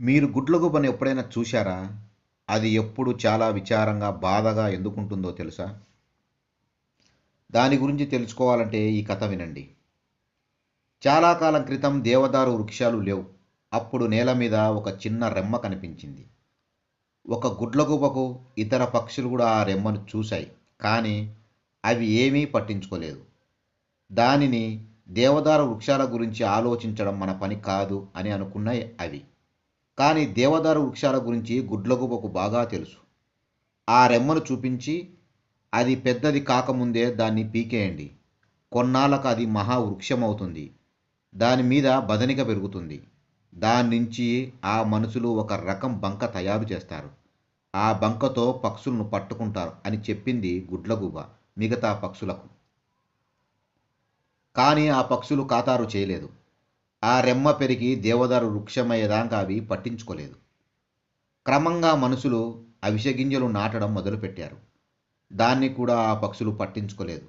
మీరు గుడ్లగూబను ఎప్పుడైనా చూశారా? అది ఎప్పుడు చాలా విచారంగా బాధగా ఎందుకుంటుందో తెలుసా? దాని గురించి తెలుసుకోవాలంటే ఈ కథ వినండి. చాలా కాలం క్రితం దేవదారు వృక్షాలు లేవు. అప్పుడు నేల మీద ఒక చిన్న రెమ్మ కనిపించింది. ఒక గుడ్లగూబకు ఇతర పక్షులు కూడా ఆ రెమ్మను చూశాయి. కానీ అవి ఏమీ పట్టించుకోలేదు. దానిని దేవదారు వృక్షాల గురించి ఆలోచించడం మన పని కాదు అని అనుకున్నాయి అవి. కానీ దేవదారు వృక్షాల గురించి గుడ్లగుబకు బాగా తెలుసు. ఆ రెమ్మను చూపించి అది పెద్దది కాకముందే దాన్ని పీకేయండి. కొన్నాళ్ళకు అది మహావృక్షమవుతుంది దాని మీద బదనిక పెరుగుతుంది. దాని నుంచి ఆ మనుషులు ఒక రకం బంక తయారు చేస్తారు. ఆ బంకతో పక్షులను పట్టుకుంటారు అని చెప్పింది గుడ్లగూబ మిగతా పక్షులకు. కానీ ఆ పక్షులు ఖాతారు చేయలేదు. ఆ రెమ్మ పెరిగి దేవదారు వృక్షమయ్యేదాకా అవి పట్టించుకోలేదు. క్రమంగా మనుషులు అవిసె గింజలు నాటడం మొదలుపెట్టారు. దాన్ని కూడా ఆ పక్షులు పట్టించుకోలేదు.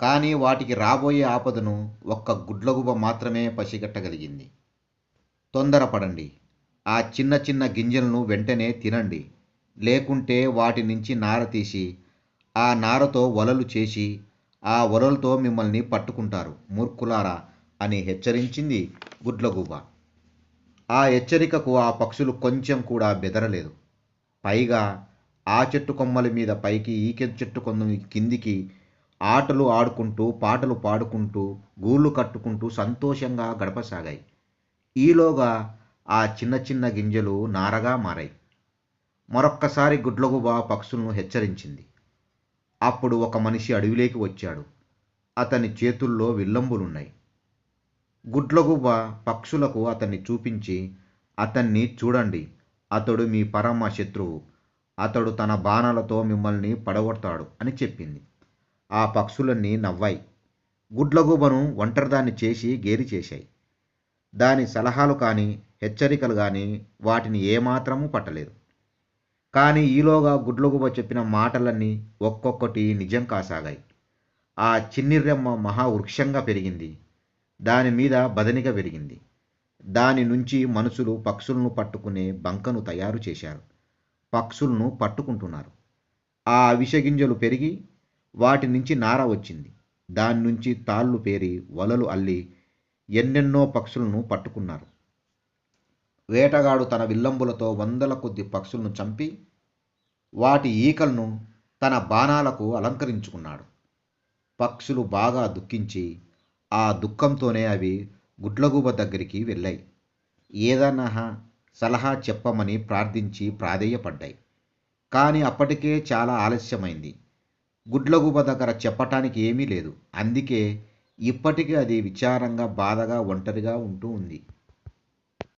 కానీ వాటికి రాబోయే ఆపదను ఒక్క గుడ్లగుబ మాత్రమే పసిగట్టగలిగింది. తొందరపడండి. ఆ చిన్న చిన్న గింజలను వెంటనే తినండి. లేకుంటే వాటి నుంచి నార తీసి ఆ నారతో వలలు చేసి ఆ వలలతో మిమ్మల్ని పట్టుకుంటారు. మూర్ఖులారా అని హెచ్చరించింది గుడ్లగూబ ఆ హెచ్చరికకు ఆ పక్షులు కొంచెం కూడా బెదరలేదు. పైగా ఆ చెట్టు కొమ్మల మీద పైకి ఈ చెట్టు కొమ్మ కిందికి ఆటలు ఆడుకుంటూ పాటలు పాడుకుంటూ గూళ్ళు కట్టుకుంటూ సంతోషంగా గడపసాగాయి. ఈలోగా ఆ చిన్న చిన్న గింజలు నారగా మారాయి. మరొక్కసారి గుడ్లగుబ పక్షులను హెచ్చరించింది. అప్పుడు ఒక మనిషి అడవిలోకి వచ్చాడు. అతని చేతుల్లో విల్లంబులున్నాయి. గుడ్లగూబ పక్షులకు అతన్ని చూపించి అతన్ని చూడండి అతడు మీ పరమ శత్రువు అతడు తన బాణాలతో మిమ్మల్ని పడగొడతాడు అని చెప్పింది. ఆ పక్షులన్నీ నవ్వాయి. గుడ్లగూబను ఒంటరిదాన్ని చేసి గేరి చేశాయి. దాని సలహాలు కానీ హెచ్చరికలు కానీ వాటిని ఏమాత్రము పట్టలేదు. కానీ ఈలోగా గుడ్లగూబ చెప్పిన మాటలన్నీ ఒక్కొక్కటి నిజం కాసాగాయి. ఆ చిన్నిరెమ్మ మహావృక్షంగా పెరిగింది. దాని మీద బదనిక పెరిగింది దాని నుంచి మనుషులు పక్షులను పట్టుకునే బంకను తయారు చేశారు. పక్షులను పట్టుకుంటున్నారు. ఆ విషగింజలు పెరిగి వాటి నుంచి నార వచ్చింది. దాని నుంచి తాళ్ళు పేరి వలలు అల్లి ఎన్నెన్నో పక్షులను పట్టుకున్నారు. వేటగాడు తన విల్లంబులతో వందల కొద్ది పక్షులను చంపి వాటి ఈకలను తన బాణాలకు అలంకరించుకున్నాడు. పక్షులు బాగా దుఃఖించి ఆ దుఃఖంతోనే అవి గుడ్లగూబ దగ్గరికి వెళ్ళాయి. ఏదన్నా సలహా చెప్పమని ప్రార్థించి ప్రాధేయపడ్డాయి. కానీ అప్పటికే చాలా ఆలస్యమైంది. గుడ్లగూబ దగ్గర చెప్పటానికి ఏమీ లేదు. అందుకే ఇప్పటికీ అది విచారంగా బాధగా ఒంటరిగా ఉంటూ ఉంది.